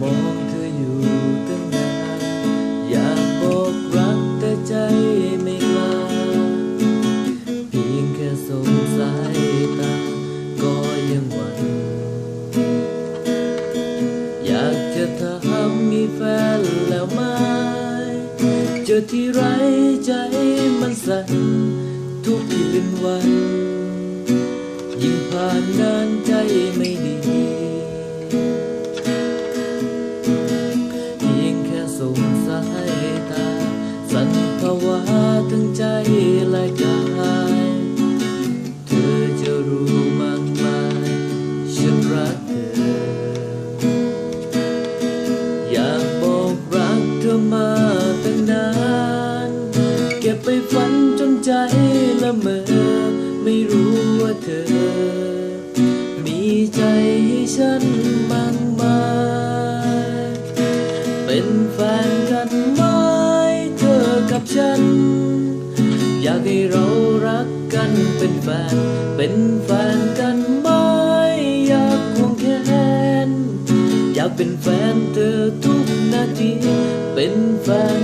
มองเธออยู่ตั้งนานอยากบอกรักแต่ใจไม่กล้าเพียงแค่สงสัยตาก็ยังหวั่นอยากจะถามมีแฟนแล้วไหมเจอที่ไรใจมันสั่นทุกที่เป็นวัน ยิ่งผ่านนานใจไม่ดี สั่าทั้งใจและกาย เธอจะรู้มากมายฉันรักเธอ อยากบอกรักเธอมาตั้งนาน เก็บไปฝันจนใจละเมอ ไม่รู้ว่าเธอ มีใจให้ฉันบ้างไหมเป็นแฟน ฉัน อยากให้เรารักกันเป็นแฟน เป็นแฟนกันไหมอยากควงแขน อยากเป็นแฟนเธอทุกนาที เป็นแฟน